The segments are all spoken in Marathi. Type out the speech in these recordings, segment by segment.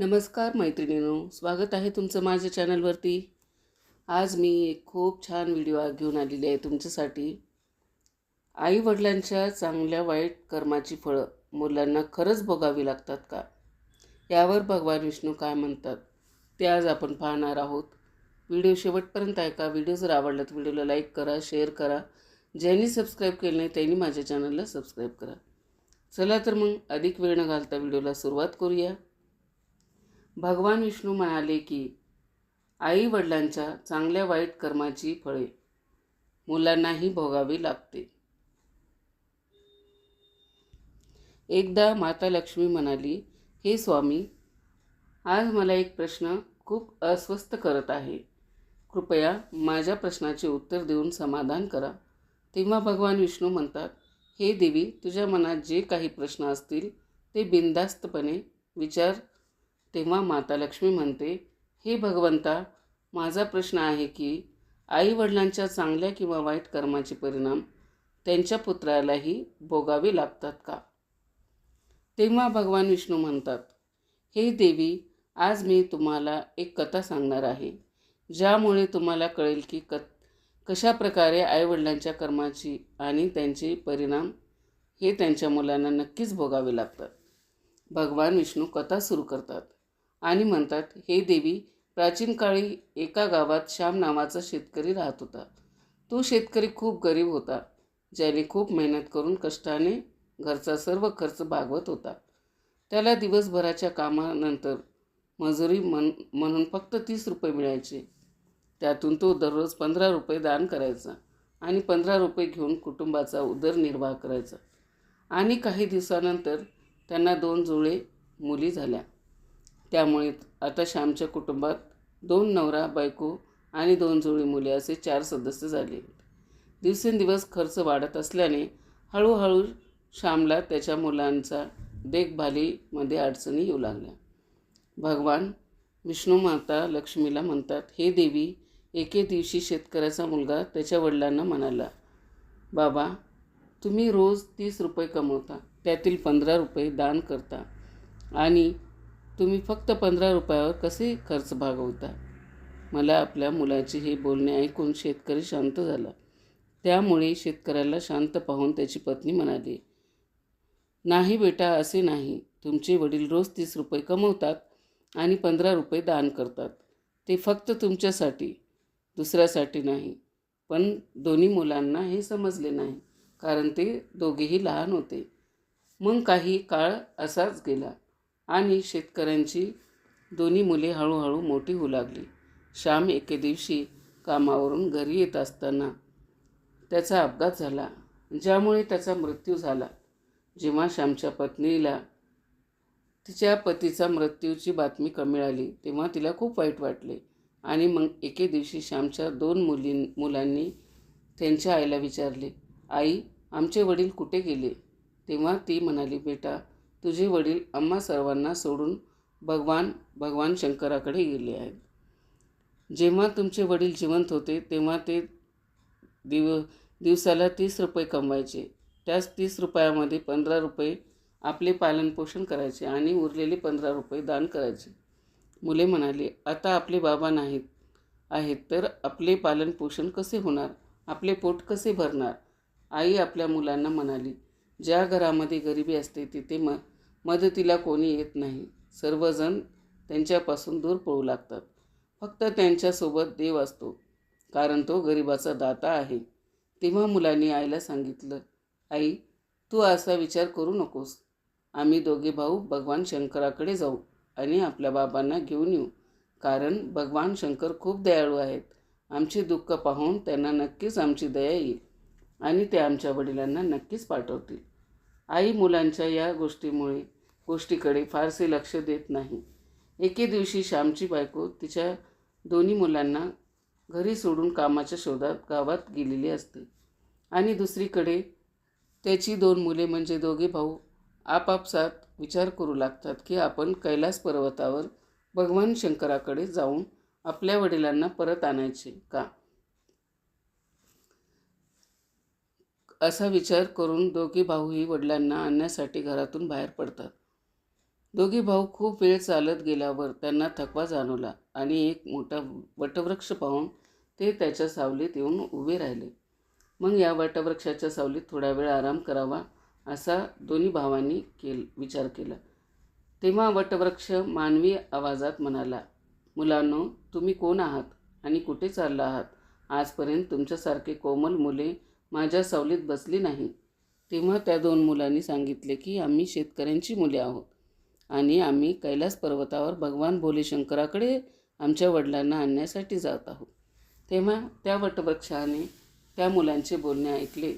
नमस्कार मैत्रिणीनो स्वागत आहे तुमचं माझ्या चॅनलवरती. आज मी एक खूप छान व्हिडिओ घेऊन आलेली आहे तुमच्यासाठी. आई वडिलांच्या चांगल्या वाईट कर्माची फळं मुलांना खरंच भोगावी लागतात का? यावर भगवान विष्णू काय म्हणतात? ते आज आपण पाहणार आहोत. व्हिडिओ शेवटपर्यंत ऐका. व्हिडिओ जर आवडला तर व्हिडिओला लाईक करा शेअर करा. ज्यांनी सबस्क्राईब केलं नाही त्यांनी माझ्या चॅनलला सबस्क्राईब करा. चला तर मग अधिक वेळ न घालता व्हिडिओला सुरुवात करूया. भगवान विष्णू म्हणाले की आई वडिलांच्या चांगल्या वाईट कर्माची फळे मुलांनाही भोगावी लागते. एकदा माता लक्ष्मी म्हणाली हे स्वामी आज मला एक प्रश्न खूप अस्वस्थ करत आहे. कृपया माझ्या प्रश्नाचे उत्तर देऊन समाधान करा. तेव्हा भगवान विष्णू म्हणतात हे देवी तुझ्या मनात जे काही प्रश्न असतील ते बिनधास्तपणे विचार तेव्हा माता लक्ष्मी म्हणते हे भगवंता माझा प्रश्न आहे की आई वडिलांच्या चांगल्या किंवा वाईट कर्माचे परिणाम त्यांच्या पुत्रालाही भोगावे लागतात का? तेव्हा भगवान विष्णू म्हणतात हे देवी आज मी तुम्हाला एक कथा सांगणार आहे ज्यामुळे तुम्हाला कळेल की क कशा प्रकारे आईवडिलांच्या कर्माची आणि त्यांचे परिणाम हे त्यांच्या मुलांना नक्कीच भोगावे लागतात. भगवान विष्णू कथा सुरू करतात. आणि म्हणतात हे देवी प्राचीन काळी एका गावात श्याम नावाचा शेतकरी राहत होता. तो शेतकरी खूप गरीब होता ज्याने खूप मेहनत करून कष्टाने घरचा सर्व खर्च भागवत होता. त्याला दिवसभराच्या कामानंतर मजुरी म्हण म्हणून फक्त तीस रुपये मिळायचे. त्यातून तो दररोज पंधरा रुपये दान करायचा आणि पंधरा रुपये घेऊन कुटुंबाचा उदरनिर्वाह करायचा. आणि काही दिवसानंतर त्यांना दोन जुळे मुली झाल्या. त्यामुळे आता श्यामच्या कुटुंबात दोन नवरा बायको आणि दोन जुळी मुले असे चार सदस्य झाले. दिवसेंदिवस खर्च वाढत असल्याने हळूहळू श्यामला त्याच्या मुलांचा देखभालीमध्ये अडचणी येऊ लागल्या. भगवान विष्णू माता लक्ष्मीला म्हणतात हे देवी एके दिवशी शेतकऱ्याचा मुलगा त्याच्या वडिलांना म्हणाला बाबा तुम्ही रोज तीस रुपये कमवता त्यातील पंधरा रुपये दान करता आणि तुम्ही फक्त पंधरा रुपयावर कसे खर्च भागवता? मला आपल्या मुलाचे हे बोलणे ऐकून शेतकरी शांत झाला. त्यामुळे शेतकऱ्याला शांत पाहून त्याची पत्नी म्हणाली नाही बेटा असे नाही. तुमचे वडील रोज तीस रुपये कमवतात आणि पंधरा रुपये दान करतात. ते फक्त तुमच्यासाठी दुसऱ्यासाठी नाही. पण दोन्ही मुलांना हे समजले नाही कारण ते दोघेही लहान होते. मग काही काळ असाच गेला. आणि शेतकऱ्यांची दोन्ही मुले हळूहळू मोठी होऊ लागली. श्याम एके दिवशी कामावरून घरी येत असताना त्याचा अपघात झाला ज्यामुळे त्याचा मृत्यू झाला. जेव्हा श्यामच्या पत्नीला तिच्या पतीचा मृत्यूची बातमी कमी मिळाली तेव्हा तिला खूप वाईट वाटले. आणि मग एके दिवशी श्यामच्या दोन मुलीं मुलांनी त्यांच्या आईला विचारले आई आमचे वडील कुठे गेले? तेव्हा ती म्हणाली बेटा तुझे वडील आम्हा सर्वांना सोडून भगवान भगवान शंकराकडे गेले आहेत. जेव्हा तुमचे वडील जिवंत होते तेव्हा ते दिव दिवसाला तीस रुपये कमवायचे. त्याच तीस रुपयामध्ये पंधरा रुपये आपले पालनपोषण करायचे आणि उरलेले पंधरा रुपये दान करायचे. मुले म्हणाली आता आपले बाबा नाहीत आहेत तर आपले पालनपोषण कसे होणार? आपले पोट कसे भरणार? आई आपल्या मुलांना म्हणाली ज्या घरामध्ये गरिबी असते तिथे म मदतीला कोणी येत नाही. सर्वजण त्यांच्यापासून दूर पळू लागतात. फक्त त्यांच्यासोबत देव असतो कारण तो गरिबाचा दाता आहे. तेव्हा मुलांनी आईला सांगितलं आई तू असा विचार करू नकोस. आम्ही दोघे भाऊ भगवान शंकराकडे जाऊ आणि आपल्या बाबांना घेऊन येऊ. कारण भगवान शंकर खूप दयाळू आहेत. आमचे दुःख पाहून त्यांना नक्कीच आमची दया येईल आणि ते आमच्या वडिलांना नक्कीच पाठवतील. आई मुलांच्या या गोष्टीमुळे गोष्टीकडे फारसे लक्ष देत नाही. एके दिवशी श्यामची बायको तिच्या दोन्ही मुलांना घरी सोडून कामाच्या शोधात गावात गेलेली असते. आणि दुसरीकडे त्याची दोन मुले म्हणजे दोघे भाऊ आपापसात विचार करू लागतात की आपण कैलास पर्वतावर भगवान शंकराकडे जाऊन आपल्या वडिलांना परत आणायचे का? असा विचार करून दोघे भाऊही वडिलांना आणण्यासाठी घरातून बाहेर पडतात. दोघे भाऊ खूप वेळ चालत गेल्यावर त्यांना थकवा जाणवला आणि एक मोठा वटवृक्ष पाहून ते त्याच्या सावलीत येऊन उभे राहिले. मग या वटवृक्षाच्या सावलीत थोडा वेळ आराम करावा असा दोन्ही भावांनी केल विचार केला. तेव्हा वटवृक्ष मानवी आवाजात म्हणाला मुलांनो तुम्ही कोण आहात आणि कुठे चालला आहात? आजपर्यंत तुमच्यासारखे कोमल मुले माझ्या सावलीत बसली नाही. तेव्हा त्या दोन मुलांनी सांगितले की आम्ही शेतकऱ्यांची मुले आहोत आणि आम्ही कैलास पर्वतावर भगवान भोले शंकराकडे आमच्या वडिलांना आणण्यासाठी जात आहोत. तेव्हा त्या वटवृक्षाने त्या मुलांचे बोलणे ऐकले.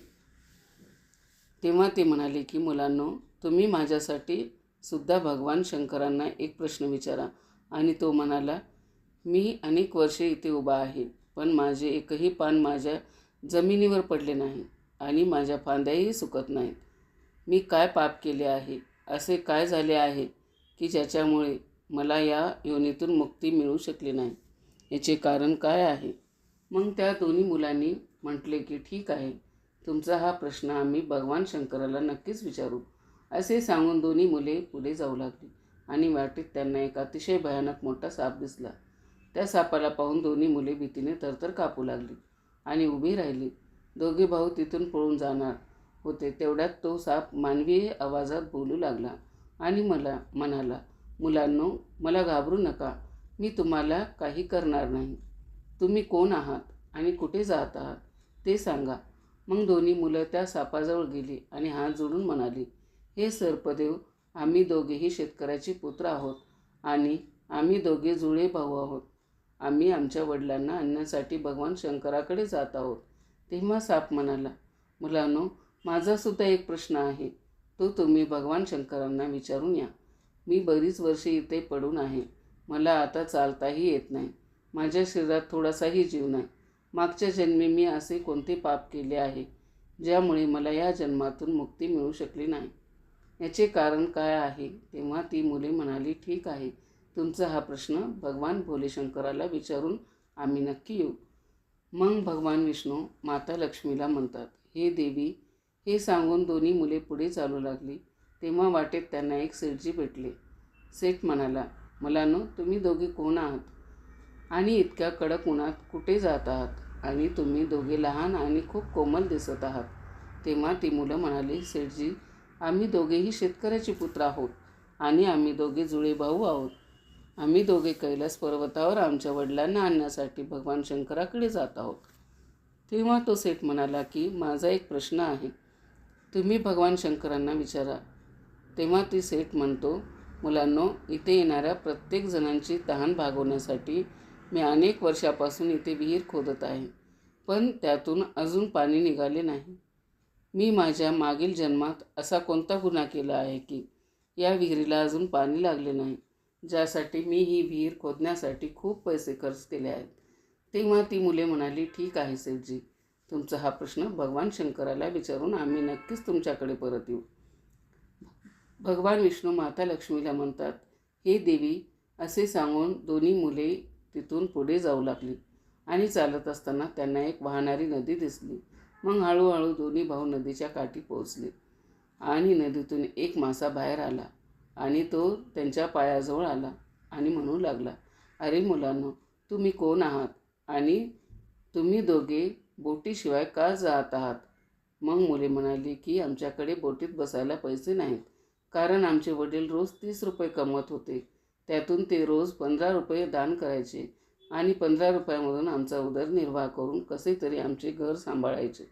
तेव्हा ते म्हणाले की मुलांनो तुम्ही माझ्यासाठी सुद्धा भगवान शंकरांना एक प्रश्न विचारा. आणि तो म्हणाला मी अनेक वर्षे इथे उभा आहे पण माझे एकही पान माझ्या जमिनीवर पडले नाही आणि माझ्या फांद्याही सुकत नाहीत. मी काय पाप केले आहे? असे काय झाले आहे की ज्याच्यामुळे मला या योनीतून मुक्ती मिळू शकली नाही? याचे कारण काय आहे? मग त्या दोन्ही मुलांनी म्हटले की ठीक आहे तुमचा हा प्रश्न आम्ही भगवान शंकराला नक्कीच विचारू. असे सांगून दोन्ही मुले पुढे जाऊ लागली आणि वाटेत त्यांना एक अतिशय भयानक मोठा साप दिसला. त्या सापाला पाहून दोन्ही मुले भीतीने तरतर कापू लागली. आणि उभी राहिली. दोघे भाऊ तिथून पळून जाणार होते. तेवढ्यात तो साप मानवी आवाजात बोलू लागला आणि मला म्हणाला मुलांनो मला घाबरू नका. मी तुम्हाला काही करणार नाही. तुम्ही कोण आहात आणि कुठे जात आहात ते सांगा. मग दोन्ही मुलं त्या सापाजवळ गेली आणि हात जोडून म्हणाली हे सर्पदेव आम्ही दोघेही शेतकऱ्याचे पुत्र आहोत आणि आम्ही दोघे जुळे भाऊ आहोत. आम्ही आमच्या वडिलांना आणण्यासाठी भगवान शंकराकडे जात आहोत. तेव्हा साप म्हणाला मुलांनो माझासुद्धा एक प्रश्न आहे. तो तुम्ही भगवान शंकरांना विचारून या. मी बरीच वर्षे इथे पडून आहे. मला आता चालताही येत नाही. माझ्या शरीरात थोडासाही जीव नाही. मागच्या जन्मी मी असे कोणते पाप केले आहे ज्यामुळे मला या जन्मातून मुक्ती मिळू शकली नाही? याचे कारण काय आहे? तेव्हा ती मुले म्हणाली ठीक आहे. तुमचा हा प्रश्न भगवान भोलेशंकराला विचारून आम्ही नक्की येऊ. मग भगवान विष्णू माता लक्ष्मीला म्हणतात हे देवी हे सांगून दोन्ही मुले पुढे चालू लागली. तेव्हा वाटेत त्यांना एक सेठजी भेटले. सेठ म्हणाला मुलांनो तुम्ही दोघे कोण आहात? आणि इतक्या कडक उन्हात कुठे जात आहात? आणि तुम्ही दोघे लहान आणि खूप कोमल दिसत आहात. तेव्हा ती मुलं म्हणाली सेठजी आम्ही दोघेही शेतकऱ्याचे पुत्र आहोत आणि आम्ही दोघे जुळे भाऊ आहोत. आम्ही दोघे कैलास पर्वतावर आमच्या वडिलांना आणण्यासाठी भगवान शंकराकडे जात आहोत. तेव्हा तो सेठ म्हणाला की माझा एक प्रश्न आहे. तुम्ही भगवान शंकरांना विचारा. तेव्हा ती सेठ म्हणतो मुलांनो इथे येणाऱ्या प्रत्येक जणांची तहान भागवण्यासाठी मी अनेक वर्षापासून इथे विहीर खोदत आहे पण त्यातून अजून पाणी निघाले नाही. मी माझ्या मागील जन्मात असा कोणता गुन्हा केला आहे की या विहिरीला अजून पाणी लागले नाही? ज्यासाठी मी ही विहीर खोदण्यासाठी खूप पैसे खर्च केले आहेत. तेव्हा ती मुले म्हणाली ठीक आहे सेठजी तुमचा हा प्रश्न भगवान शंकराला विचारून आम्ही नक्कीच तुमच्याकडे परत येऊ. भगवान विष्णू माता लक्ष्मीला म्हणतात हे देवी असे सांगून दोन्ही मुले तिथून पुढे जाऊ लागली आणि चालत असताना त्यांना एक वाहणारी नदी दिसली. मग हळूहळू दोन्ही भाऊ नदीच्या काठी पोहोचले आणि नदीतून एक मासा बाहेर आला. आणि तो त्यांच्या पायाजवळ आला आणि म्हणू लागला अरे मुलांनो तुम्ही कोण आहात? आणि तुम्ही दोघे बोटीशिवाय का जात आहात? मग मुले म्हणाली की आमच्याकडे बोटीत बसायला पैसे नाहीत. कारण आमचे वडील रोज तीस रुपये कमवत होते. त्यातून ते रोज पंधरा रुपये दान करायचे आणि पंधरा रुपयामधून आमचा उदरनिर्वाह करून कसे तरी आमचे घर सांभाळायचे.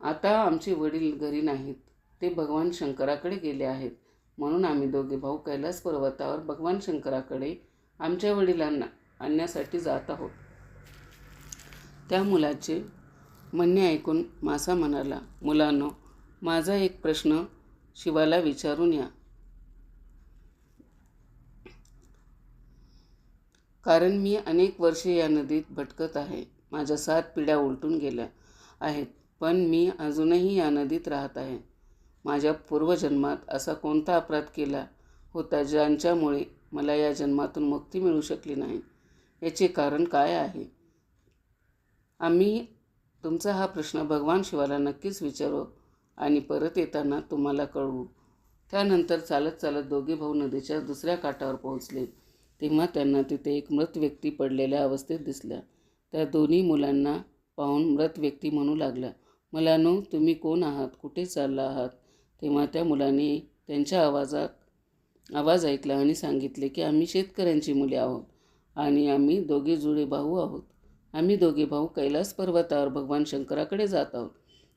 आता आमचे वडील घरी नाहीत. ते भगवान शंकराकडे गेले आहेत. म्हणून आम्ही दोघे भाऊ कैलास पर्वतावर भगवान शंकराकडे आमच्या वडिलांना आणण्यासाठी जात आहोत. त्या मुलाचे म्हणणे ऐकून मासा म्हणाला मुलांनो माझा एक प्रश्न शिवाला विचारून या. कारण मी अनेक वर्षे या नदीत भटकत आहे. माझ्या सात पिढ्या उलटून गेल्या आहेत पण मी अजूनही या नदीत राहत आहे. माझ्या पूर्वजन्मात असा कोणता अपराध केला होता ज्यांच्यामुळे मला या जन्मातून मुक्ती मिळू शकली नाही? याचे कारण काय आहे? आम्ही तुमचा हा प्रश्न भगवान शिवाला नक्कीच विचारू आणि परत येताना तुम्हाला कळवू. त्यानंतर चालत चालत दोघे भाऊ नदीच्या दुसऱ्या काठावर पोहोचले. तेव्हा त्यांना तिथे एक मृत व्यक्ती पडलेल्या अवस्थेत दिसल्या त्या दोन्ही मुलांना पाहून मृत व्यक्ती म्हणू लागला मुलांनो तुम्ही कोण आहात? कुठे चालला आहात? तेव्हा त्या मुलांनी त्यांच्या आवाजात आवाज ऐकला आणि सांगितले की आम्ही शेतकऱ्यांची मुले आहोत आणि आम्ही दोघे जुळे भाऊ आहोत. आम्ही दोघे भाऊ कैलास पर्वतावर भगवान शंकराकडे जात आहोत.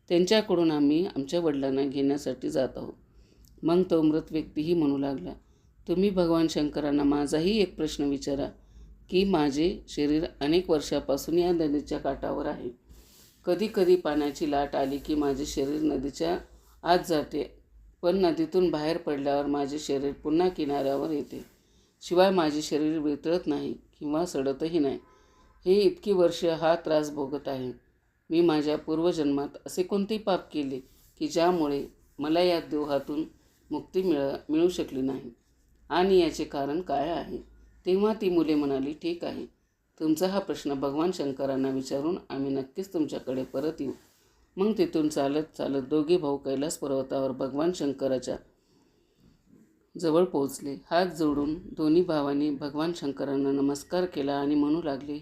त्यांच्याकडून आम्ही आमच्या वडिलांना घेण्यासाठी जात आहोत. मग तो मृत व्यक्तीही म्हणू लागला तुम्ही भगवान शंकरांना माझाही एक प्रश्न विचारा की माझे शरीर अनेक वर्षापासून या नदीच्या काठावर आहे. कधी कधी पाण्याची लाट आली की माझे शरीर नदीच्या आत जाते. पण नदीतून बाहेर पडल्यावर माझे शरीर पुन्हा किनाऱ्यावर येते. शिवाय माझे शरीर वितळत नाही किंवा सडतही नाही. हे इतकी वर्ष हा त्रास भोगत आहे. मी माझ्या पूर्वजन्मात असे कोणते पाप केले की ज्यामुळे मला या देहातून मुक्ती मिळ मिळू शकली नाही? आणि याचे कारण काय आहे? तेव्हा ती मुले म्हणाली ठीक आहे. तुमचा हा प्रश्न भगवान शंकरांना विचारून आम्ही नक्कीच तुमच्याकडे परत येऊ. मग तिथून चालत चालत दोघे भाऊ कैलास पर्वतावर भगवान शंकराच्या जवळ पोहोचले. हात जोडून दोन्ही भावांनी भगवान शंकरांना नमस्कार केला आणि म्हणू लागले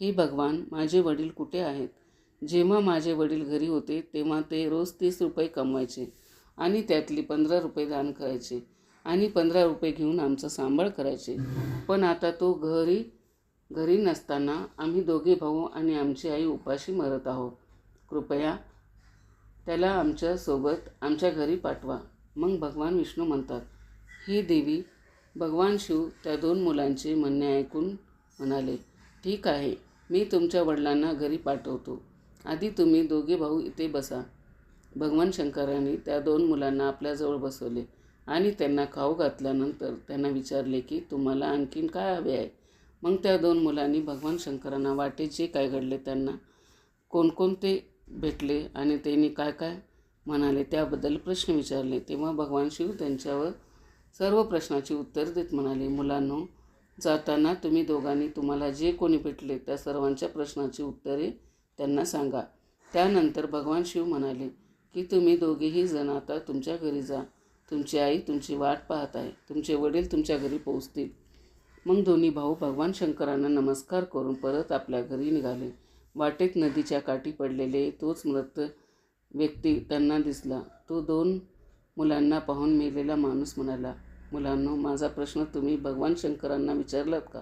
हे भगवान माझे वडील कुठे आहेत? जेव्हा माझे वडील घरी होते तेव्हा ते रोज तीस रुपये कमवायचे आणि त्यातली पंधरा रुपये दान करायचे आणि पंधरा रुपये घेऊन आमचा सांभाळ करायचे. पण आता तो घरी घरी नसताना आम्ही दोघे भाऊ आणि आमची आई उपाशी मरत आहोत. कृपया त्याला आमच्यासोबत आमच्या घरी पाठवा. मग भगवान विष्णू म्हणतात ही देवी भगवान शिव त्या दोन मुलांचे म्हणणे ऐकून म्हणाले ठीक आहे मी तुमच्या वडिलांना घरी पाठवतो. आधी तुम्ही दोघे भाऊ इथे बसा. भगवान शंकरांनी त्या दोन मुलांना आपल्याजवळ बसवले आणि त्यांना खाऊ घातल्यानंतर त्यांना विचारले की तुम्हाला आणखीन काय हवे आहे? मग त्या दोन मुलांनी भगवान शंकरांना वाटे जे काय घडले त्यांना? कोणकोणते भेटले आणि त्यांनी काय काय म्हणाले त्याबद्दल प्रश्न विचारले. तेव्हा भगवान शिव त्यांच्यावर सर्व प्रश्नाची उत्तर देत म्हणाले मुलांनो जाताना तुम्ही दोघांनी तुम्हाला जे कोणी भेटले त्या सर्वांच्या प्रश्नाची उत्तरे त्यांना सांगा. त्यानंतर भगवान शिव म्हणाले की तुम्ही दोघेही जण आता तुमच्या घरी जा. तुमची आई तुमची वाट पाहत आहे. तुमचे वडील तुमच्या घरी पोहोचतील. मग दोन्ही भाऊ भगवान शंकरांना नमस्कार करून परत आपल्या घरी निघाले. वाटेत नदीच्या काठी पडलेले तोच मृत व्यक्ती त्यांना दिसला. तो दोन मुलांना पाहून मेलेला माणूस म्हणाला मुलांनो माझा प्रश्न तुम्ही भगवान शंकरांना विचारलात का?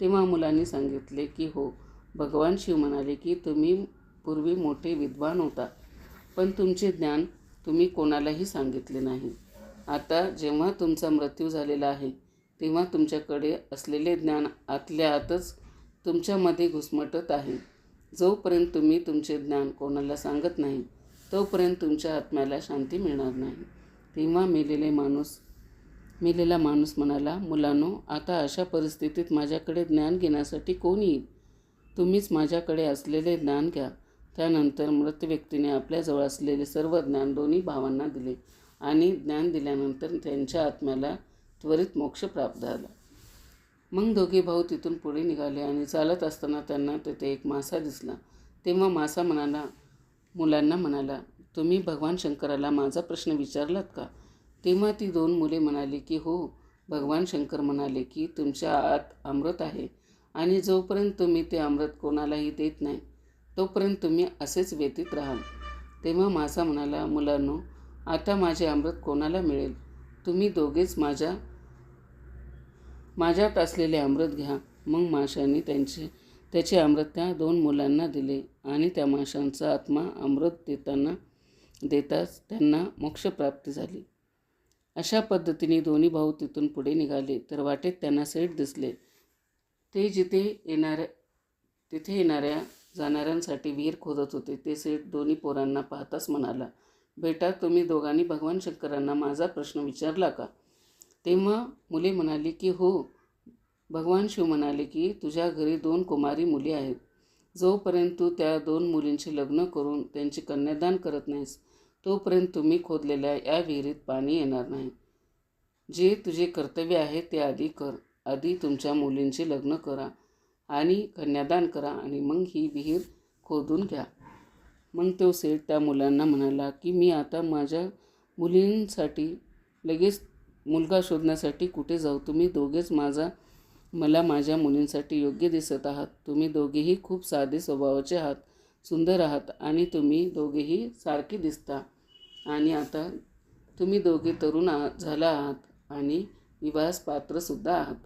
तेव्हा मुलांनी सांगितले की हो भगवान शिव म्हणाले की तुम्ही पूर्वी मोठे विद्वान होता पण तुमचे ज्ञान तुम्ही कोणालाही सांगितले नाही. आता जेव्हा तुमचा मृत्यू झालेला आहे तेव्हा तुमच्याकडे असलेले ज्ञान आतल्या आतच तुमच्यामध्ये घुसमटत आहे. जोपर्यंत तुम्ही तुमचे ज्ञान कोणाला सांगत नाही तोपर्यंत तुमच्या आत्म्याला शांती मिळणार नाही. तेव्हा मेलेले माणूस मेलेला माणूस म्हणाला मुलांनो आता अशा परिस्थितीत माझ्याकडे ज्ञान घेण्यासाठी कोण येईल? तुम्हीच माझ्याकडे असलेले ज्ञान घ्या. त्यानंतर मृत व्यक्तीने आपल्याजवळ असलेले सर्व ज्ञान दोन्ही भावांना दिले आणि ज्ञान दिल्यानंतर त्यांच्या आत्म्याला त्वरित मोक्ष प्राप्त झाला. मग दोघे भाऊ तिथून पुढे निघाले आणि चालत असताना त्यांना तेथे एक मासा दिसला. तेव्हा मासा म्हणाला मुलांना म्हणाला तुम्ही भगवान शंकराला माझा प्रश्न विचारलात का? तेव्हा ती दोन मुले म्हणाली की हो भगवान शंकर म्हणाले की तुमच्या आत अमृत आहे आणि जोपर्यंत तुम्ही ते अमृत कोणालाही देत नाही तोपर्यंत तुम्ही असेच व्यतीत राहाल. तेव्हा मासा म्हणाला मुलांनो आता माझे अमृत कोणाला मिळेल? तुम्ही दोघेच माझ्या माझ्यात असलेले अमृत घ्या. मग माशांनी त्यांचे त्याचे अमृत त्या दोन मुलांना दिले आणि त्या माशांचा आत्मा अमृत देताना देताच त्यांना मोक्षप्राप्ती झाली. अशा पद्धतीने दोन्ही भाऊ तिथून पुढे निघाले तर वाटेत त्यांना सेठ दिसले. ते जिथे येणाऱ्या तिथे येणाऱ्या जाणाऱ्यांसाठी विहीर खोदत होते ते सेठ दोन्ही पोरांना पाहताच म्हणाला बेटा तुम्ही दोघांनी भगवान शंकरांना माझा प्रश्न विचारला का? तेव्हा मुले म्हणाली की हो. भगवान शिव म्हणाले की तुझ्या घरी दोन कुमारी मुली आहेत. जोपर्यंत तू त्या दोन मुलींचे लग्न करून त्यांचे कन्यादान करत नाहीस तोपर्यंत तुम्ही खोदलेल्या या विहिरीत पाणी येणार नाही. जे तुझे कर्तव्य आहे ते आधी कर. आधी तुमच्या मुलींचे लग्न करा आणि कन्यादान करा आणि मग ही विहीर खोदून घ्या. मग तो सेठ त्या मुलांना म्हणाला की मी आता माझ्या मुलींसाठी लगेच मुलगा शोधण्यासाठी कुठे जाऊ? तुम्ही दोघेच माझा मला माझ्या मुलींसाठी योग्य दिसत आहात. तुम्ही दोघेही खूप साधे स्वभावाचे आहात सुंदर आहात आणि तुम्ही दोघेही सारखे दिसता. आणि आता तुम्ही दोघे तरुण आ झाला आहात आणि विवाहास पात्रसुद्धा आहात.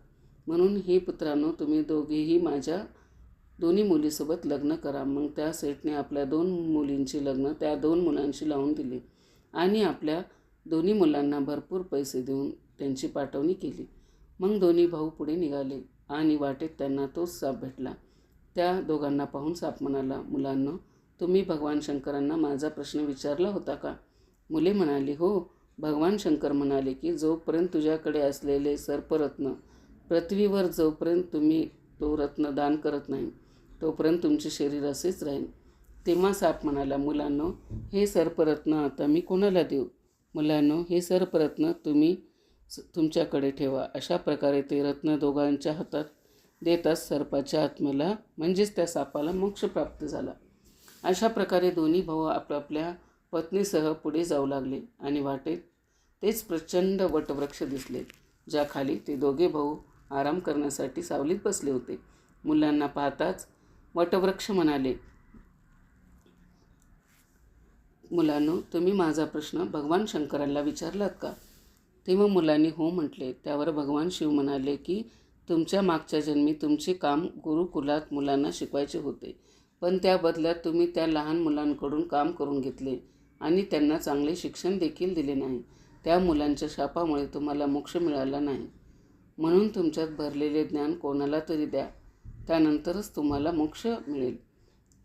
म्हणून हे पुत्रांनो तुम्ही दोघेही माझ्या दोन्ही मुलीसोबत लग्न करा. मग त्या सेठने आपल्या दोन मुलींची लग्न त्या दोन मुलांशी लावून दिली आणि आपल्या दोन्ही मुलांना भरपूर पैसे देऊन त्यांची पाठवणी केली. मग दोन्ही भाऊ पुढे निघाले आणि वाटेत त्यांना तोच साप भेटला. त्या दोघांना पाहून साप म्हणाला मुलांना तुम्ही भगवान शंकरांना माझा प्रश्न विचारला होता का? मुले म्हणाली हो भगवान शंकर म्हणाले की जोपर्यंत तुझ्याकडे असलेले सर्परत्न पृथ्वीवर जोपर्यंत तुम्ही तो रत्न दान करत नाही तोपर्यंत तुमचे शरीर असेच राहील. तेव्हा साप म्हणाला मुलांनो हे सर्परत्न आता मी कोणाला देऊ? मुलांनो हे सर्परत्न तुम्ही स- तुमच्याकडे ठेवा. अशा प्रकारे ते रत्न दोघांच्या हातात देताच सर्पाच्या आत्म्याला म्हणजेच त्या सापाला मोक्ष प्राप्त झाला. अशा प्रकारे दोन्ही भाऊ आपापल्या पत्नीसह पुढे जाऊ लागले आणि वाटेत तेच प्रचंड वटवृक्ष दिसले ज्याखाली ते दोघे भाऊ आराम करण्यासाठी सावलीत बसले होते. मुलांना पाहताच वटवृक्ष म्हणाले मुलांनो तुम्ही माझा प्रश्न भगवान शंकराला विचारलात का? तेव्हा मुलांनी हो म्हटले. त्यावर भगवान शिव म्हणाले की तुमच्या मागच्या जन्मी तुमचे काम गुरुकुलात मुलांना शिकवायचे होते. पण त्या बदल्यात तुम्ही त्या लहान मुलांकडून काम करून घेतले आणि त्यांना चांगले शिक्षण देखील दिले नाही. त्या मुलांच्या शापामुळे तुम्हाला मोक्ष मिळाला नाही. म्हणून तुमच्यात भरलेले ज्ञान कोणाला तरी द्या. त्यानंतरच तुम्हाला मोक्ष मिळेल.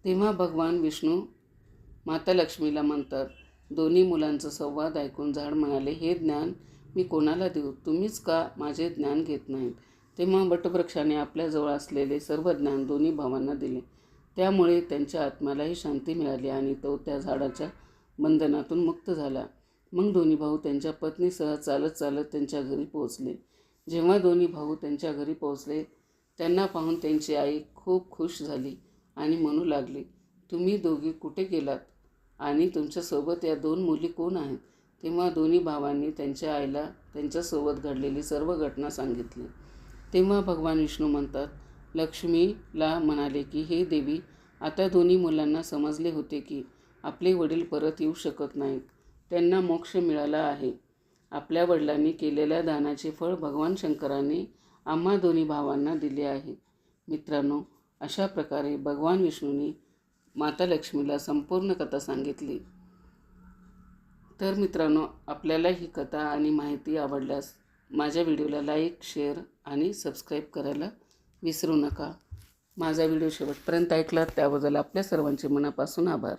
तेव्हा भगवान विष्णू माता लक्ष्मीला म्हणतात दोन्ही मुलांचा संवाद ऐकून झाड म्हणाले हे ज्ञान मी कोणाला देऊ? तुम्हीच का माझे ज्ञान घेत नाहीत? तेव्हा वटवृक्षाने आपल्याजवळ असलेले सर्व ज्ञान दोन्ही भावांना दिले. त्यामुळे त्यांच्या आत्म्यालाही शांती मिळाली आणि तो त्या झाडाच्या बंधनातून मुक्त झाला. मग दोन्ही भाऊ त्यांच्या पत्नीसह चालत चालत त्यांच्या घरी पोहोचले. जेव्हा दोन्ही भाऊ त्यांच्या घरी पोहोचले त्यांना पाहून त्यांची आई खूप खुश झाली आणि म्हणू लागली तुम्ही दोघी कुठे गेलात? आणि तुमच्यासोबत या दोन मुली कोण आहेत? तेव्हा दोन्ही भावांनी त्यांच्या आईला त्यांच्यासोबत घडलेली सर्व घटना सांगितली. तेव्हा भगवान विष्णू म्हणतात लक्ष्मीला म्हणाले की हे देवी आता दोन्ही मुलांना समजले होते की आपले वडील परत येऊ शकत नाहीत. त्यांना मोक्ष मिळाला आहे. आपल्या वडिलांनी केलेल्या दानाचे फळ भगवान शंकराने आम्हा दोन्ही भावांना दिले आहे. मित्रांनो अशा प्रकारे भगवान विष्णूंनी माता लक्ष्मीला संपूर्ण कथा सांगितली. तर मित्रांनो आपल्याला ही कथा आणि माहिती आवडल्यास माझ्या व्हिडिओला लाईक शेअर आणि सबस्क्राईब करायला विसरू नका. माझा व्हिडिओ शेवटपर्यंत ऐकलात त्याबद्दल आपल्या सर्वांचे मनापासून आभार.